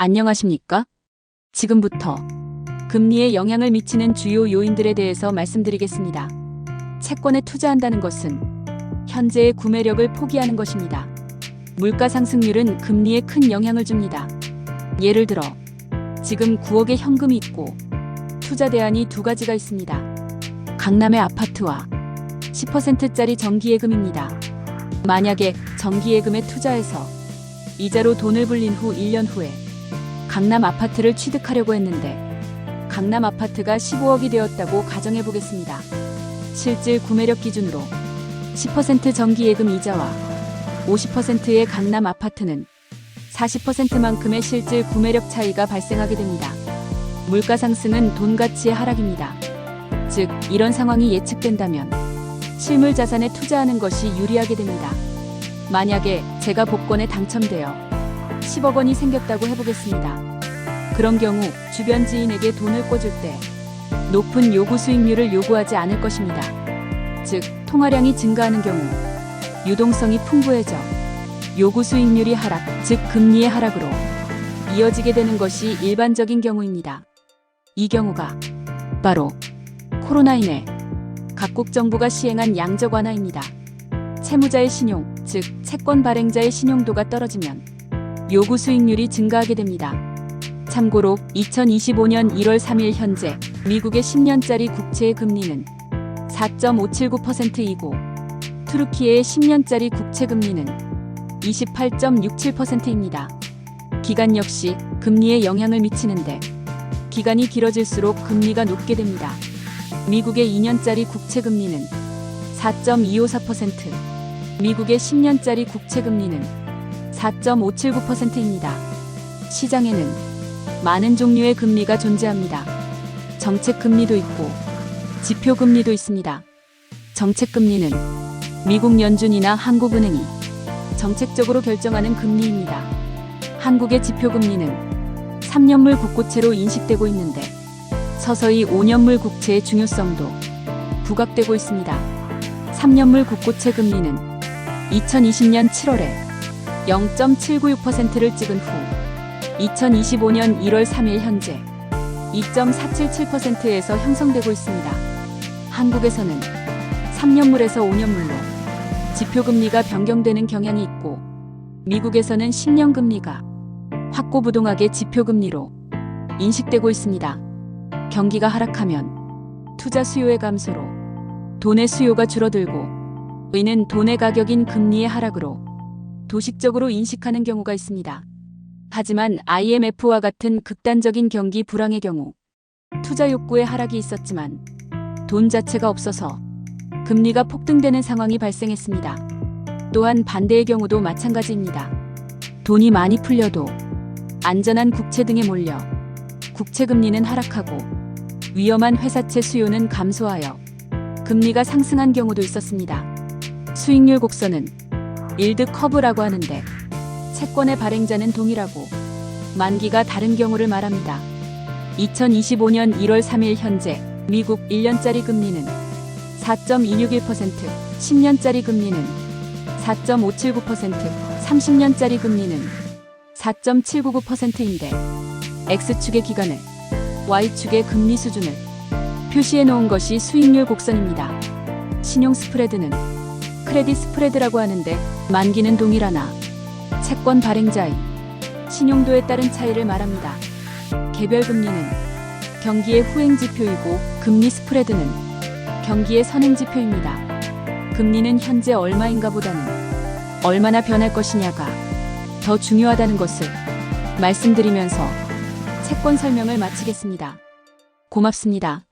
안녕하십니까? 지금부터 금리에 영향을 미치는 주요 요인들에 대해서 말씀드리겠습니다. 채권에 투자한다는 것은 현재의 구매력을 포기하는 것입니다. 물가 상승률은 금리에 큰 영향을 줍니다. 예를 들어 지금 9억의 현금이 있고 투자 대안이 두 가지가 있습니다. 강남의 아파트와 10%짜리 정기예금입니다. 만약에 정기예금에 투자해서 이자로 돈을 불린 후 1년 후에 강남 아파트를 취득하려고 했는데 강남 아파트가 15억이 되었다고 가정해 보겠습니다. 실질 구매력 기준으로 10% 정기예금 이자와 50%의 강남 아파트는 40%만큼의 실질 구매력 차이가 발생하게 됩니다. 물가 상승은 돈 가치의 하락입니다. 즉, 이런 상황이 예측된다면 실물 자산에 투자하는 것이 유리하게 됩니다. 만약에 제가 복권에 당첨되어 10억 원이 생겼다고 해보겠습니다. 그런 경우 주변 지인에게 돈을 꿔줄 때 높은 요구 수익률을 요구하지 않을 것입니다. 즉, 통화량이 증가하는 경우 유동성이 풍부해져 요구 수익률이 하락, 즉 금리의 하락으로 이어지게 되는 것이 일반적인 경우입니다. 이 경우가 바로 코로나19에 각국 정부가 시행한 양적 완화입니다. 채무자의 신용, 즉 채권 발행자의 신용도가 떨어지면 요구 수익률이 증가하게 됩니다. 참고로 2025년 1월 3일 현재 미국의 10년짜리 국채의 금리는 4.579%이고 투르키의 10년짜리 국채 금리는 28.67%입니다. 기간 역시 금리에 영향을 미치는데 기간이 길어질수록 금리가 높게 됩니다. 미국의 2년짜리 국채 금리는 4.254%, 미국의 10년짜리 국채 금리는 4.579%입니다. 시장에는 많은 종류의 금리가 존재합니다. 정책 금리도 있고 지표 금리도 있습니다. 정책 금리는 미국 연준이나 한국은행이 정책적으로 결정하는 금리입니다. 한국의 지표 금리는 3년물 국고채로 인식되고 있는데 서서히 5년물 국채의 중요성도 부각되고 있습니다. 3년물 국고채 금리는 2020년 7월에 0.796%를 찍은 후 2025년 1월 3일 현재 2.477%에서 형성되고 있습니다. 한국에서는 3년물에서 5년물로 지표금리가 변경되는 경향이 있고 미국에서는 10년 금리가 확고부동하게 지표금리로 인식되고 있습니다. 경기가 하락하면 투자 수요의 감소로 돈의 수요가 줄어들고 의는 돈의 가격인 금리의 하락으로 도식적으로 인식하는 경우가 있습니다. 하지만 IMF와 같은 극단적인 경기 불황의 경우 투자 욕구의 하락이 있었지만 돈 자체가 없어서 금리가 폭등되는 상황이 발생했습니다. 또한 반대의 경우도 마찬가지입니다. 돈이 많이 풀려도 안전한 국채 등에 몰려 국채 금리는 하락하고 위험한 회사채 수요는 감소하여 금리가 상승한 경우도 있었습니다. 수익률 곡선은 일드 커브라고 하는데 채권의 발행자는 동일하고 만기가 다른 경우를 말합니다. 2025년 1월 3일 현재 미국 1년짜리 금리는 4.261%, 10년짜리 금리는 4.579%, 30년짜리 금리는 4.799%인데 X축의 기간을, Y축의 금리 수준을 표시해 놓은 것이 수익률 곡선입니다. 신용 스프레드는 크레딧 스프레드라고 하는데 만기는 동일하나 채권 발행자의 신용도에 따른 차이를 말합니다. 개별 금리는 경기의 후행 지표이고 금리 스프레드는 경기의 선행 지표입니다. 금리는 현재 얼마인가 보다는 얼마나 변할 것이냐가 더 중요하다는 것을 말씀드리면서 채권 설명을 마치겠습니다. 고맙습니다.